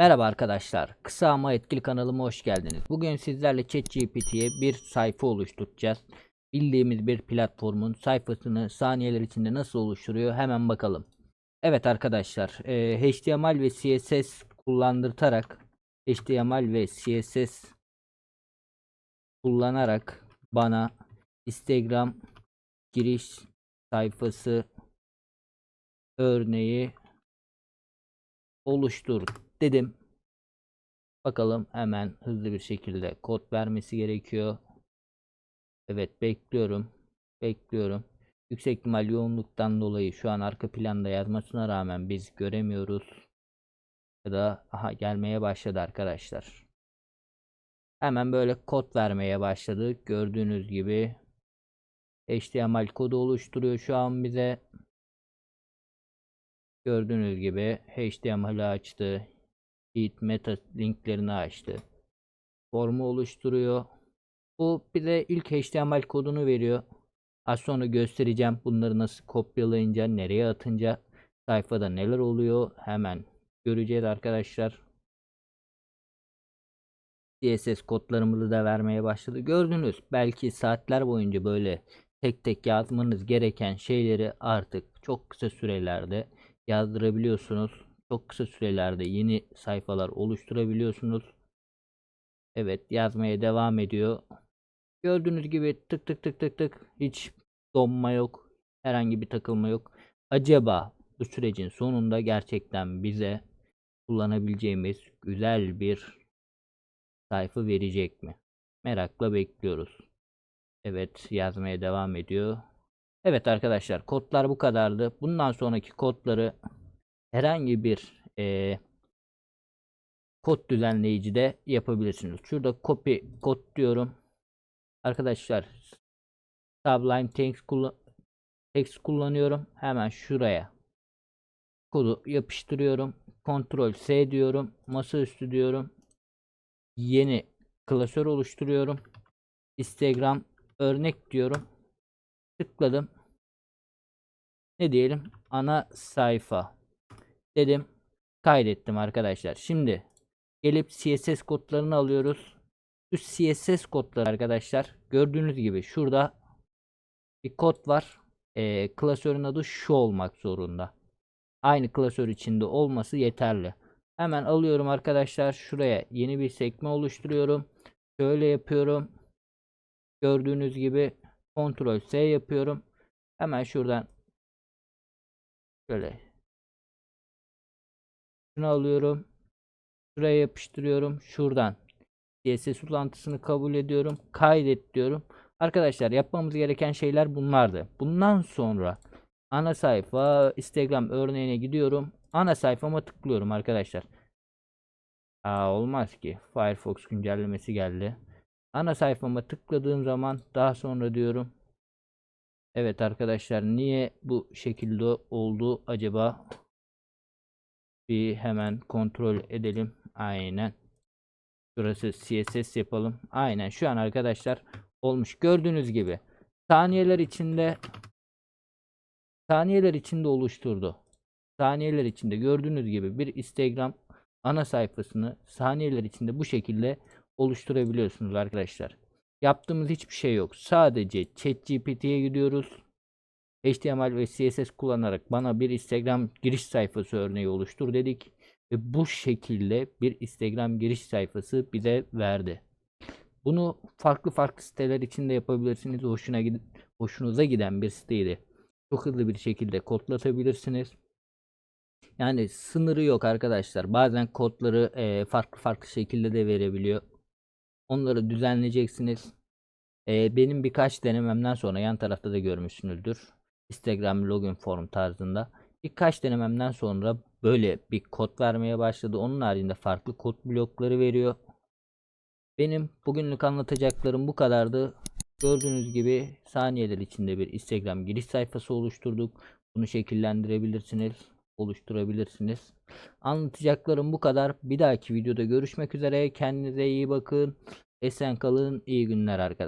Merhaba arkadaşlar. Kısa ama etkili kanalıma hoş geldiniz. Bugün sizlerle ChatGPT'ye bir sayfa oluşturacağız. Bildiğimiz bir platformun sayfasını saniyeler içinde nasıl oluşturuyor hemen bakalım. Evet arkadaşlar, e, HTML ve CSS kullandırtarak HTML ve CSS kullanarak bana Instagram giriş sayfası örneği oluştur dedim. Bakalım hemen hızlı bir şekilde kod vermesi gerekiyor. Evet bekliyorum. Bekliyorum. Yüksek ihtimal yoğunluktan dolayı şu an arka planda yazmasına rağmen biz göremiyoruz. Ya da aha gelmeye başladı arkadaşlar. Hemen böyle kod vermeye başladı. Gördüğünüz gibi HTML kodu oluşturuyor şu an bize. Gördüğünüz gibi HTML'i açtı. Heat meta linklerini açtı. Formu oluşturuyor. Bu bize ilk HTML kodunu veriyor. Az sonra göstereceğim bunları nasıl kopyalayınca, nereye atınca sayfada neler oluyor hemen göreceğiz arkadaşlar. CSS kodlarımızı da vermeye başladı. Gördünüz belki saatler boyunca böyle tek tek yazmanız gereken şeyleri artık çok kısa sürelerde yazdırabiliyorsunuz. Çok kısa sürelerde yeni sayfalar oluşturabiliyorsunuz. Evet yazmaya devam ediyor. Gördüğünüz gibi tık tık tık tık tık hiç donma yok. Herhangi bir takılma yok. Acaba bu sürecin sonunda gerçekten bize kullanabileceğimiz güzel bir sayfa verecek mi? Merakla bekliyoruz. Evet yazmaya devam ediyor. Evet arkadaşlar kodlar bu kadardı. Bundan sonraki kodları herhangi bir eee kod düzenleyicide yapabilirsiniz. Şurada copy kod diyorum. Arkadaşlar Sublime Text, kullan text kullanıyorum. Hemen şuraya kodu yapıştırıyorum. Ctrl S diyorum. Masaüstü diyorum. Yeni klasör oluşturuyorum. Instagram örnek diyorum. Tıkladım. Ne diyelim? Ana sayfa dedim. Kaydettim arkadaşlar. Şimdi gelip CSS kodlarını alıyoruz. Şu CSS kodları arkadaşlar gördüğünüz gibi şurada bir kod var. Ee, klasörün adı şu olmak zorunda. Aynı klasör içinde olması yeterli. Hemen alıyorum arkadaşlar. Şuraya yeni bir sekme oluşturuyorum. Şöyle yapıyorum. Gördüğünüz gibi Ctrl S yapıyorum. Hemen şuradan şöyle şunu alıyorum. Şuraya yapıştırıyorum. Şuradan CSS uzantısını kabul ediyorum. Kaydet diyorum. Arkadaşlar yapmamız gereken şeyler bunlardı. Bundan sonra ana sayfa Instagram örneğine gidiyorum. Ana sayfama tıklıyorum arkadaşlar. Aa, olmaz ki. Firefox güncellemesi geldi. Ana sayfama tıkladığım zaman daha sonra diyorum. Evet arkadaşlar niye bu şekilde oldu acaba? Bir hemen kontrol edelim. Aynen. Şurası CSS yapalım. Aynen şu an arkadaşlar olmuş. Gördüğünüz gibi saniyeler içinde saniyeler içinde oluşturdu. Saniyeler içinde gördüğünüz gibi bir Instagram ana sayfasını saniyeler içinde bu şekilde oluşturabiliyorsunuz arkadaşlar. Yaptığımız hiçbir şey yok. Sadece ChatGPT'ye gidiyoruz. HTML ve CSS kullanarak bana bir Instagram giriş sayfası örneği oluştur dedik. Ve bu şekilde bir Instagram giriş sayfası bize verdi. Bunu farklı farklı siteler için de yapabilirsiniz. Hoşuna gid hoşunuza giden bir siteydi. Çok hızlı bir şekilde kodlatabilirsiniz. Yani sınırı yok arkadaşlar. Bazen kodları e, farklı farklı şekilde de verebiliyor. Onları düzenleyeceksiniz. E, benim birkaç denememden sonra yan tarafta da görmüşsünüzdür. Instagram login form tarzında. Birkaç denememden sonra böyle bir kod vermeye başladı. Onun haricinde farklı kod blokları veriyor. Benim bugünlük anlatacaklarım bu kadardı. Gördüğünüz gibi saniyeler içinde bir Instagram giriş sayfası oluşturduk. Bunu şekillendirebilirsiniz, oluşturabilirsiniz. Anlatacaklarım bu kadar. Bir dahaki videoda görüşmek üzere. Kendinize iyi bakın. Esen kalın. İyi günler arkadaşlar.